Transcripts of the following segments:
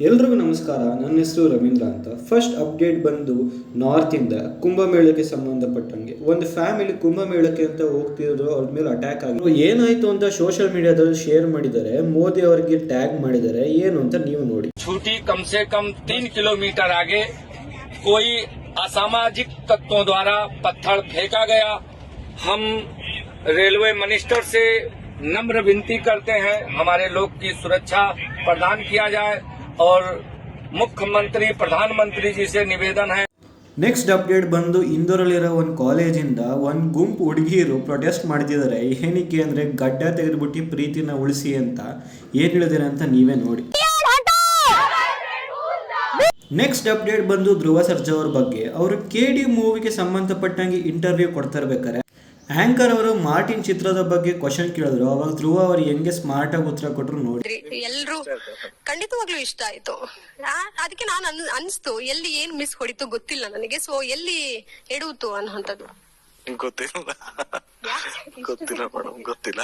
ಎಲ್ರಿಗೂ ನಮಸ್ಕಾರ ನನ್ನ ಹೆಸರು ರವೀಂದ್ರ ಅಂತ ಫಸ್ಟ್ ಅಪ್ಡೇಟ್ ಬಂದು ನಾರ್ತಿಂದ ಕುಂಭಮೇಳಕ್ಕೆ ಸಂಬಂಧಪಟ್ಟಂಗೆ ಒಂದು ಫ್ಯಾಮಿಲಿ ಕುಂಭಮೇಳಕ್ಕೆ ಅಂತ ಹೋಗ್ತಿರೋದು ಅವ್ರ ಮೇಲೆ ಅಟ್ಯಾಕ್ ಆಗಿ ಏನಾಯ್ತು ಅಂತ ಸೋಷಿಯಲ್ ಮೀಡಿಯಾದಲ್ಲಿ ಶೇರ್ ಮಾಡಿದ್ದಾರೆ ಮೋದಿ ಅವರಿಗೆ ಟ್ಯಾಗ್ ಮಾಡಿದ್ದಾರೆ ಏನು ಅಂತ ನೀವು ನೋಡಿ छूटी कम से कम तीन किलोमीटर आगे कोई असामाजिक तत्वों द्वारा पत्थर फेंका गया हम रेलवे मिनिस्टर से नम्र विनती करते हैं हमारे लोग की सुरक्षा प्रदान किया जाए और ಮುಖ್ಯಮಂತ್ರಿ ಪ್ರಧಾನಮಂತ್ರಿ ಜಿ से ನಿವೇದನ ಹೈ ನೆಕ್ಸ್ಟ್ ಅಪ್ಡೇಟ್ ಬಂದು ಇಂದೋರಲ್ಲಿರೋ ಒಂದು ಕಾಲೇಜಿಂದ ಒಂದು ಗುಂಪು ಹುಡುಗಿಯರು ಪ್ರೊಟೆಸ್ಟ್ ಮಾಡ್ತಿದ್ದಾರೆ. ಏನಕ್ಕೆ ಅಂದರೆ ಗಡ್ಡ ತೆಗೆದುಬಿಟ್ಟು ಪ್ರೀತಿನ ಉಳಿಸಿ ಅಂತ. ಏನು ಹೇಳಿದ್ದಾರೆ ಅಂತ ನೀವೇ ನೋಡಿ. ನೆಕ್ಸ್ಟ್ ಅಪ್ಡೇಟ್ ಬಂದು ಧ್ರುವ ಸರ್ಜಾ ಅವ್ರ ಬಗ್ಗೆ. ಅವರು ಕೆ ಡಿ ಮೂವಿಗೆ ಸಂಬಂಧಪಟ್ಟಂಗೆ ಇಂಟರ್ವ್ಯೂ ಕೊಡ್ತಾ ಇರ್ಬೇಕಾರೆ ಆಂಕರ್ ಅವರು ಮಾರ್ಟಿನ್ ಚಿತ್ರದ ಬಗ್ಗೆ ಕ್ವಶನ್ ಕೇಳಿದ್ರು. ಅವಾಗ ಧ್ರುವ ಅವರು ಹೆಂಗೆ ಸ್ಮಾರ್ಟ್ ಆಗಿ ಉತ್ತರ ಕೊಟ್ರು ನೋಡಿ. ಎಲ್ರು ಖಂಡಿತವಾಗ್ಲೂ ಇಷ್ಟ ಆಯ್ತು. ಆ- ಅದಕ್ಕೆ ನಾನು ಅನ್ ಅನ್ಸ್ತು ಎಲ್ಲಿ ಏನ್ ಮಿಸ್ ಹೊಡಿತು ಗೊತ್ತಿಲ್ಲ ನನಗೆ. ಸೊ ಎಲ್ಲಿ ಎಡುವುದು ಅನ್ನೋಂಥದ್ದು. ಗೊತ್ತಿಲ್ಲ. ಗೊತ್ತಿಲ್ಲ ಮೇಡಮ್ ಗೊತ್ತಿಲ್ಲ.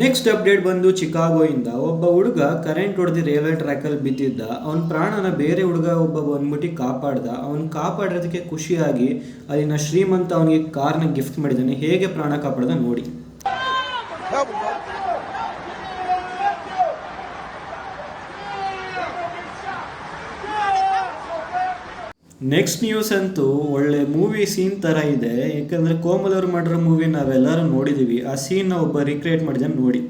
ನೆಕ್ಸ್ಟ್ ಅಪ್ಡೇಟ್ ಬಂದು ಚಿಕಾಗೋಯಿಂದ ಒಬ್ಬ ಹುಡುಗ ಕರೆಂಟ್ ಹೊಡೆದು ರೈಲ್ವೆ ಟ್ರ್ಯಾಕಲ್ಲಿ ಬಿದ್ದಿದ್ದ. ಅವನ ಪ್ರಾಣನ ಬೇರೆ ಹುಡುಗ ಒಬ್ಬ ಬಂದ್ಬಿಟ್ಟು ಕಾಪಾಡ್ದ. ಅವನು ಕಾಪಾಡೋದಕ್ಕೆ ಖುಷಿಯಾಗಿ ಅಲ್ಲಿನ ಶ್ರೀಮಂತ ಅವನಿಗೆ ಕಾರ್ನ ಗಿಫ್ಟ್ ಮಾಡಿದ್ದಾನೆ. ಹೇಗೆ ಪ್ರಾಣ ಕಾಪಾಡ್ದ ನೋಡಿ. ನೆಕ್ಸ್ಟ್ ನ್ಯೂಸ್ ಅಂತೂ ಒಳ್ಳೆ ಮೂವಿ ಸೀನ್ ಥರ ಇದೆ. ಯಾಕಂದರೆ ಕೋಮಲ್ ಅವರು ಮಾಡಿರೋ ಮೂವಿ ನಾವೆಲ್ಲರೂ ನೋಡಿದ್ದೀವಿ ಆ ಸೀನ್ನ ಒಬ್ಬ ರಿಕ್ರಿಯೇಟ್ ಮಾಡಿದ ನೋಡಿ.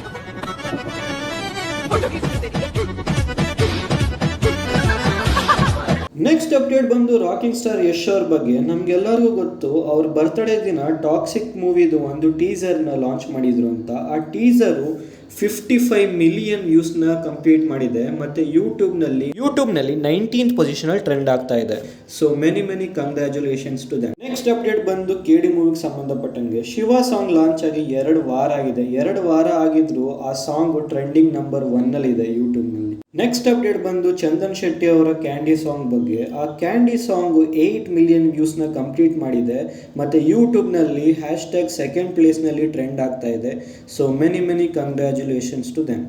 ನೆಕ್ಸ್ಟ್ ಅಪ್ಡೇಟ್ ಬಂದು ರಾಕಿಂಗ್ ಸ್ಟಾರ್ ಯಶ್ ಅವ್ರ ಬಗ್ಗೆ. ನಮ್ಗೆಲ್ಲರಿಗೂ ಗೊತ್ತು, ಅವ್ರ ಬರ್ತ್ಡೇ ದಿನ ಟಾಕ್ಸಿಕ್ ಮೂವಿದು ಒಂದು ಟೀಸರ್ನ ಲಾಂಚ್ ಮಾಡಿದ್ರು ಅಂತ. ಆ ಟೀಸರು ಫಿಫ್ಟಿ ಫೈವ್ ಮಿಲಿಯನ್ ವ್ಯೂಸ್ನ ಕಂಪ್ಲೀಟ್ ಮಾಡಿದೆ. ಮತ್ತೆ ಯೂಟ್ಯೂಬ್ನಲ್ಲಿ ಯೂಟ್ಯೂಬ್ನಲ್ಲಿ ನೈನ್ಟೀನ್ತ್ ಪೊಸಿಷನಲ್ಲಿ ಟ್ರೆಂಡ್ ಆಗ್ತಾ ಇದೆ. So many many congratulations to that next update ಬಂದು ಕೇಡಿ ಮೂವಿಗೆ ಸಂಬಂಧಪಟ್ಟಂಗೆ. ಶಿವ ಸಾಂಗ್ ಲಾಂಚ್ ಆಗಿ ಎರಡು ವಾರ ಆಗಿದೆ. ಎರಡು ವಾರ ಆಗಿದ್ರು ಆ ಸಾಂಗ್ ಟ್ರೆಂಡಿಂಗ್ ನಂಬರ್ ಒನ್ನಲ್ಲಿದೆ ಯೂಟ್ಯೂಬ್ನಲ್ಲಿ ನೆಕ್ಸ್ಟ್ ಅಪ್ಡೇಟ್ ಬಂದು ಚಂದನ್ ಶೆಟ್ಟಿ ಅವರ ಕ್ಯಾಂಡಿ ಸಾಂಗ್ ಬಗ್ಗೆ. ಆ ಕ್ಯಾಂಡಿ ಸಾಂಗ್ ಏಯ್ಟ್ ಮಿಲಿಯನ್ ವ್ಯೂಸ್ನ ಕಂಪ್ಲೀಟ್ ಮಾಡಿದೆ. ಮತ್ತು ಯೂಟ್ಯೂಬ್ನಲ್ಲಿ ಹ್ಯಾಶ್ಟ್ಯಾಗ್ ಸೆಕೆಂಡ್ ಪ್ಲೇಸ್ನಲ್ಲಿ ಟ್ರೆಂಡ್ ಆಗ್ತಾ ಇದೆ. So many many congratulations to them